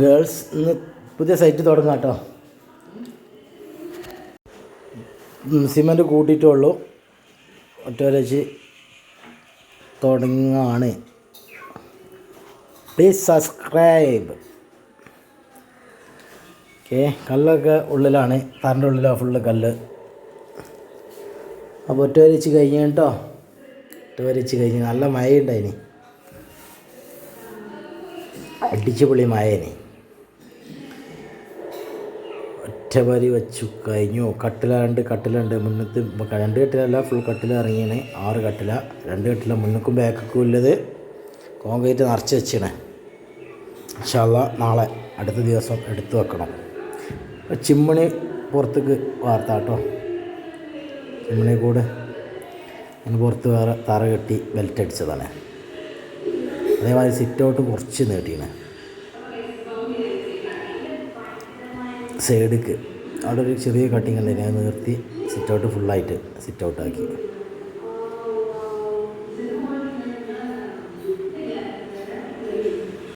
Girls ഇന്ന് പുതിയ site തുടങ്ങാം കേട്ടോ. സിമന്റ് കൂട്ടിയിട്ടുള്ളൂ ഒറ്റവരച്ച് തുടങ്ങുകയാണ് പ്ലീസ് സബ്സ്ക്രൈബ് ഓക്കെ കല്ലൊക്കെ ഉള്ളിലാണ്. തറിന്റെ ഉള്ളിലാണ് ഫുള്ള് കല്ല്. അപ്പോൾ ഒറ്റ വരച്ച് കഴിഞ്ഞ് കേട്ടോ. ഒറ്റ വരച്ച് കഴിഞ്ഞ് നല്ല മഴയുണ്ടായിനി. അടിച്ചു പൊളി മഴേനി ഒറ്റ വരി വെച്ചു കഴിഞ്ഞു. കട്ടിലുണ്ട് കട്ടിലുണ്ട്. മുന്നത്ത് രണ്ട് കട്ടിലല്ല ഫുൾ കട്ടിൽ ഇറങ്ങിയാണ് ആറ് കട്ടില. രണ്ട് കട്ടില മുന്നക്കും ബാക്കും ഉള്ളത്. കോൺക്രീറ്റ് നിറച്ച് വെച്ചാണ്. ഇൻഷാല്ല നാളെ അടുത്ത ദിവസം എടുത്തു വെക്കണം. ചിമ്മണി പുറത്തേക്ക് വാർത്ത കേട്ടോ ചിമ്മണി കൂടെ അതിന് പുറത്ത് വേറെ തറ കെട്ടി ബെൽറ്റ് അടിച്ചതാണ്. അതേമാതിരി സിറ്റ് ഔട്ട് കുറച്ച് നീട്ടിയാണ് സൈഡിക്ക് അവിടെ ഒരു ചെറിയ കട്ടിങ് ഉണ്ടായിരുന്നു അത് നിർത്തി സിറ്റ് ഔട്ട് ഫുള്ളായിട്ട് സിറ്റ് ഔട്ടാക്കി